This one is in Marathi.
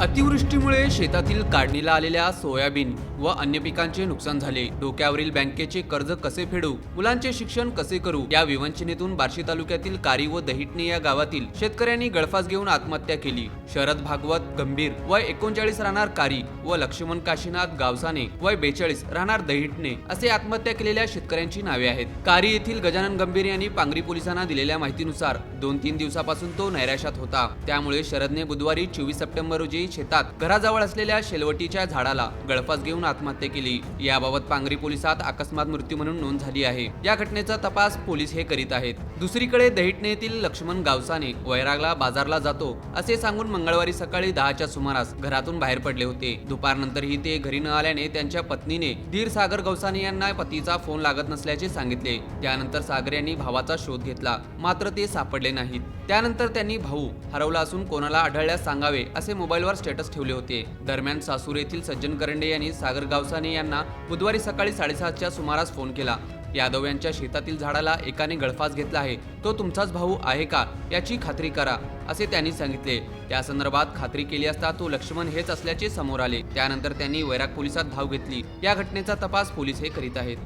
अतिवृष्टीमुळे शेतातील काढणीला आलेल्या सोयाबीन व अन्य पिकांचे नुकसान झाले. डोक्यावरील बँकेचे कर्ज कसे फेडू? मुलांचे शिक्षण कसे करू? या विवंचनेतून बार्शी तालुक्यातील कारी व दहिटणे या गावातील शेतकऱ्यांनी गळफास घेऊन आत्महत्या केली. शरद भागवत गंभीर. वय एकोणचाळीस राहणार कारी व लक्ष्मण काशीनाथ गावसाने वय बेचाळीस राहणार दहिटणे असे आत्महत्या केलेल्या शेतकऱ्यांची नावे आहेत. कारी येथील गजानन गंभीर यांनी पांगरी पोलिसांना दिलेल्या माहितीनुसार दोन तीन दिवसापासून तो नैराश्यात होता. त्यामुळे शरदने बुधवारी चोवीस सप्टेंबर रोजी शेतात घराजवळ असलेल्या शेलवटीच्या झाडाला गळफास घेऊन आत्महत्या केली. याबाबत पांगरी पोलिसात अकस्मात मृत्यू म्हणून नोंद झाली आहे. या घटनेचा तपास पोलीस हे करीत आहेत. दुसरीकडे दहिटणे येथील लक्ष्मण गावसाने वैरागला बाजारला जातो असे सांगून मंगळवारी सकाळी दहाच्या सुमारास घरातून बाहेर पडले होते. दुपारनंतरही ते घरी न आल्याने त्यांच्या पत्नीने धीर सागर गवसाने यांना पतीचा फोन लागत नसल्याचे सांगितले. त्यानंतर सागर यांनी भावाचा शोध घेतला. मात्र ते सापडले नाहीत. त्यानंतर त्यांनी भाऊ हरवला असून कोणाला आढळल्यास सांगावे असे मोबाईलवर स्टेटस ठेवले होते. दरम्यान सासूर येथील सज्जन करंडे यांनी सागर गावसाने यांना बुधवारी सकाळी साडेसातच्या सुमारास फोन केला. यादव यांच्या शेतातील झाडाला एकाने गळफास घेतला आहे. तो तुमचाच भाऊ आहे का? याची खात्री करा असे त्यांनी सांगितले. त्या संदर्भात खात्री केली असता तो लक्ष्मण हेच असल्याचे समोर आले. त्यानंतर त्यांनी वैराग पोलिसात धाव घेतली. या घटनेचा तपास पोलीस हे करीत आहेत.